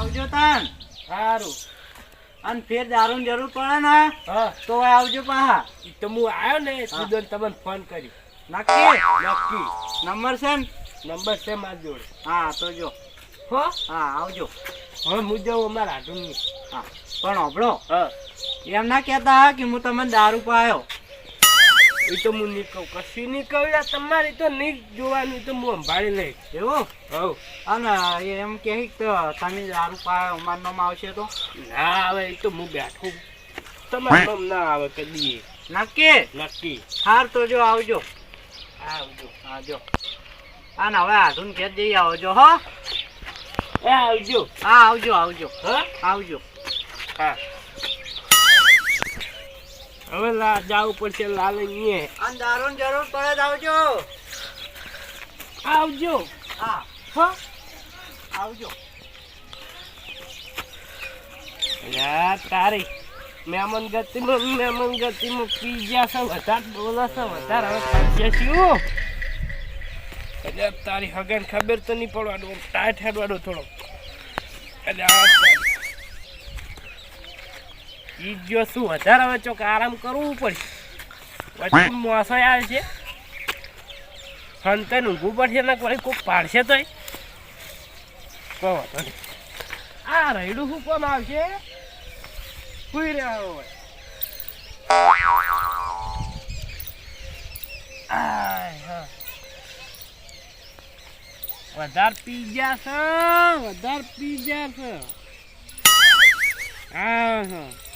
આવજો તાન. સારું અને ફેર દારૂની જરૂર પડે ને તો આવજો પાહા. તો હું આવ્યો ને સુદન તમને ફોન કર્યો. નક્કી? નક્કી. નંબર છે નંબર છે મારી જોડે. હા તો જો. હો? હા આવજો. હવે હું જાઉં અમારા હાટું હા. પણ હોભળો. હા. એમ ના કહેતા હા કે હું તમને દારૂ પાયો. એ તો હું નહીં કહું કશું નહીં કહું તમારી તો નહીં જોવાનું તો હું સંભાળી લઈ એવું? હવ. અને એમ કહે કે તમે દારૂ પા અમારું આવશે તો? ના આવે એ તો હું બેઠું. તમારે નામ ના આવે કદી. નક્કી? નક્કી. હાર તો જો આવજો. આવજો. આવજો. અને હવે આધુન ખેત જઈ આવજો હો? એ આવજો. હા આવજો આવજો. હા? આવજો. હા. હવે લા જાવું પડશે લાલ અહીંયા અને દારૂની જરૂર પડે આવજો. આવજો. હા. હા? આવજો. તારી મેમન ગતિમાં મેમન ગતિમાં પી ગયા છે વધારે બોલા છે વધારે હવે ખર્ચે છું. એટલે તારી હગન ખબર તો નહીં પડવાનું ટાઈટ હેડવાનો થોડો એટલે. ઈ શું વધારે હવે ચોક આરામ કરવું પડશે. પછી મોસો આવે છે. હંતે ઊંઘવું પડશે ને કોઈ કોક પાડશે તોય. કહો. આ રૈડું શું કોણ આવશે? સુઈ રહ્યા હોય. વધારે પી ગયા છે વધારે પી ગયા છે. હા હા.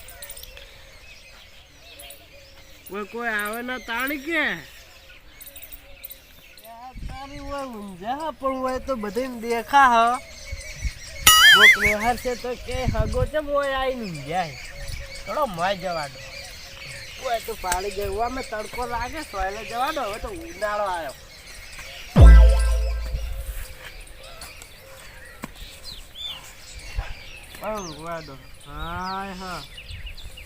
કોઈ કોઈ આવે ના તાણી કે? તારી હોય ઊંઝા પણ હોય તો બધે દેખા હ. તો કે હગો છે મોય જવા દો હોય તો પાડી ગયું, અમે તડકો લાગે, સોયલે જવા દો હવે તો ઉનાળો આવ્યો. ઊંઘવા દો હાય, હા.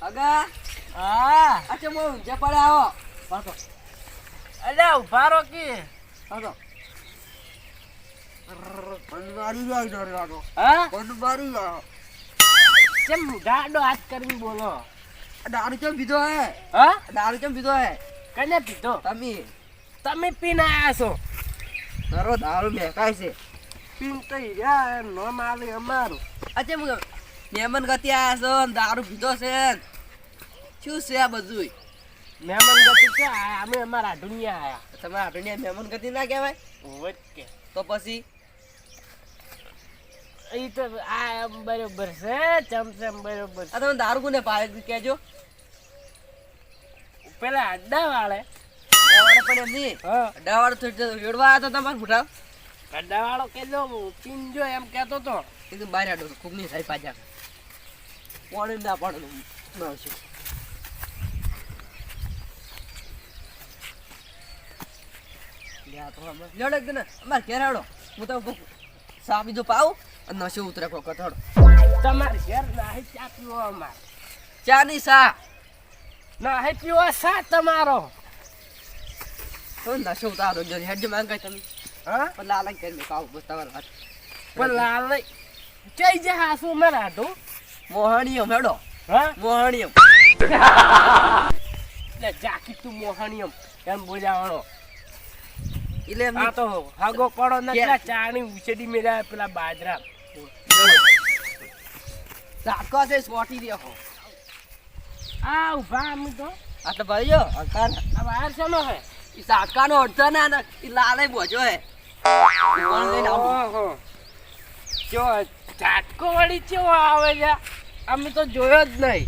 હા. અલ્યા ઊભા રહો કે. હા? કેમ ગાડો હાથ કરીને બોલો? દારૂ ચમ પીધો હે? હા? દારૂ ચમ પીધો હે? કને પીધો? તમે. તમે પીને આયા છો. તારો દારૂ મેકાય છે. પીન તો હીરા નો માલે અમારું. અચ્છા હું મહેમાન ગતિ આયા છો દારૂ પીધો છે શું છે આ બધું મહેમાન ગતિ કે અમે અમારા દુનિયા આયા. તમે આટલી મહેમાન ગતિ ના કહેવાય? ઓકે તો પછી? એ તો આ બરોબર છે ચમચમ બરોબર આ તમે દારૂ કોને પાડે કહેજો. પેલા અડ્ડા વાળે. અડ્ડા પણ એમ નહીં. અડ્ડા વાળો થોડી જોડવા આવ્યા હતા તમારે ભૂટા અડ્ડા વાળો કેજો પીનજો એમ કેતો તો. કીધું આડો ખૂબ નહીં થાય પાછા. પાણી ના પાડો મળશે લડક અમારે ઘેર હું તો સા બીજો પાવ અને નશો ઉતરે કો કથોડો. તમારે ઘેર નાહી ચા પીવો અમારે. ચા ની સા? હે પીવો સા તમારો? તો નશો ઉતારો જો હેડ જો કઈ તમે. હા? પણ લાલ કરી પાઉં બસ તમારે વાત. પણ લાલ જઈ જે હાસુ મેં રાધું મોહણીયમ હેડો હા? મોહણીયમ એટલે જાકી તું મોહણીયમ એમ બોલાવાનો એટલે આ તો હાગો પડો ને પેલા ચાણી ઉછેડી મેળ્યા પેલા બાજરા. સાકો છે સ્વોટી દેખો આ ઊભા અમે તો. આ તો ભાઈઓ અકાન આ બહાર છે નો હે? ઈ સાકાનો અડધો ના ના ઈ લાલે બોજો હે. જો ઝાટકો વળી ચો આવે છે અમે તો જોયો જ નહીં.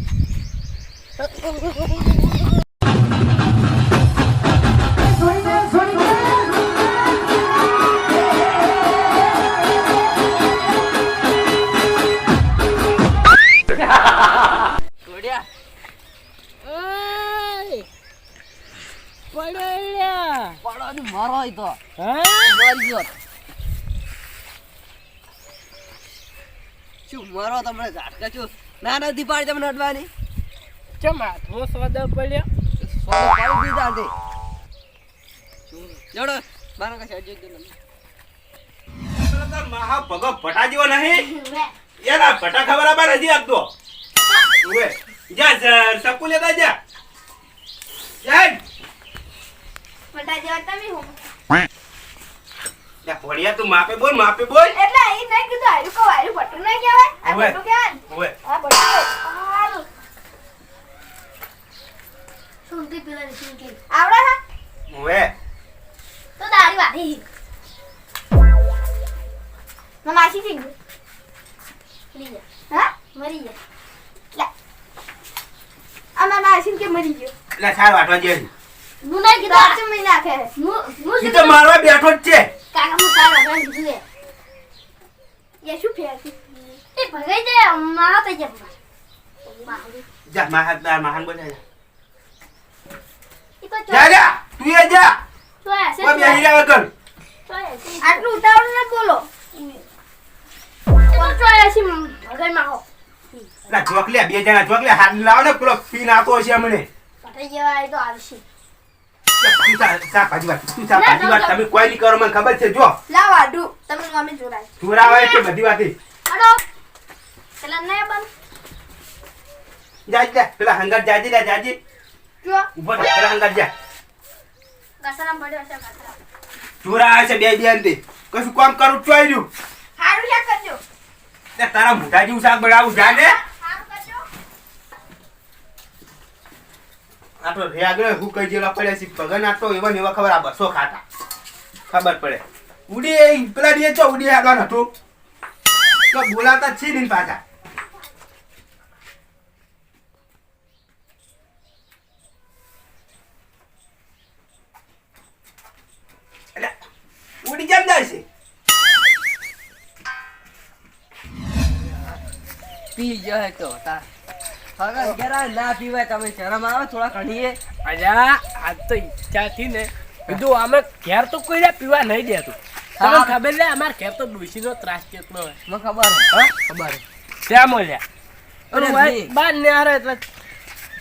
મારો તો. શું મારો તમને ઝાટકા છું? ના નથી પાડી તમને અડવાની? ચમ હાથમાં સોદા પડ્યા. સોનો પાડી દીધા તે જોડો મારા કાছে અજય દે મહા પગો ભટા જેવો નહીં. એના ભટા ખબર હજી આપતો જા લેતા જા. જેવા તમે હું? તું માપે બોલ માપે બોલ. એટલે અહીં નહીં કીધું હારું હારું બટું નહીં કહેવાય. આ. મરી ગયા આમાં માસી કે મરી ગયો એટલે સાર વાટવા જે હું નહીં કીધું આચું મહી નાખે હું હું ઈ શું તો મારવા બેઠો જ છે. કાકા હું તાર વાગવાનું કીધું લે એ શું ફેર એ ભગાઈ જાય મારા જાય મારું જા મહાન તાર મહાન બોલ જા ઈ તો જા જા તું એ જા. છે બેહી રહ્યા વગર. આટલું ઉતાવળ ના બોલો. એ તો ચોયા છે ભગાઈ માં એટલે જોકલ્યા બે જણા જોકલ્યા હાથ લાવો ને પેલો પી નાખો છે અમને. પટાઈ જેવા તો આવશે. તું સા- શાકભાજી વાત તું શાકભાજી વાત તમે કોઈ નહીં કરો મને ખબર છે જો. લાવ આડું તમે મમ્મી જોડાય. ચોરાવા એટલે બધી વાત. અડો પેલા ને બન. જાજી જાજી જો. પેલા હંગાત જા. ગસરામ પડ્યો છે છે બે બે અંતે. કશું કામ કરું ચોઈ રહ્યું હારું શાક કરજો. તારા મોટા જેવું શાક બનાવું જા ને હારું કરજો આ તો હું કહી જેલા પડ્યા છે ભગન આટલો એવા એવા ખબર આ બસો ખાતા. ખબર પડે. ઉડી પેલા ડીએ ચો, ઉડી આગળ હતું. તો બોલાતા છે ને પાછા. કેમ જાય છે? પી જાય તો તા. હગા જરા ના પીવાય તમે શરમ આવે થોડા ઘણીએ અલ્યા આજ તો ઈચ્છાથી ને. કીધું અમે ઘેર તો કોઈ પીવા નહીં દેતું. તમને ખબર લે અમાર ઘેર તો ડોશીનો ત્રાસ કેટલો હોય. મને ખબર હે? ખબર હે. ત્યાં અરે ભાઈ બાર ને હારે એટલે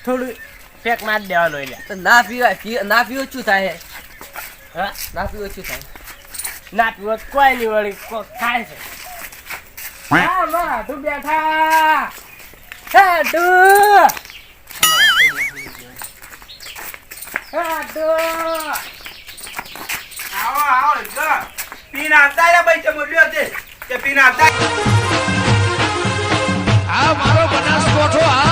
થોડું પેક માર દેવાનો એટલે ના પીવાય પી- ના પીવો શું થાય? હા? ના પીવો શું થાય? ના પીવો કોઈ નહીં વળી થાય છે. હા મારા બેઠા. Aduh. Aduh. આવો આવો જો પીન આવતા રે ભાઈ ચમડ્યો તે કે પીન આવતા આ મારો બનાસ કોઠો આ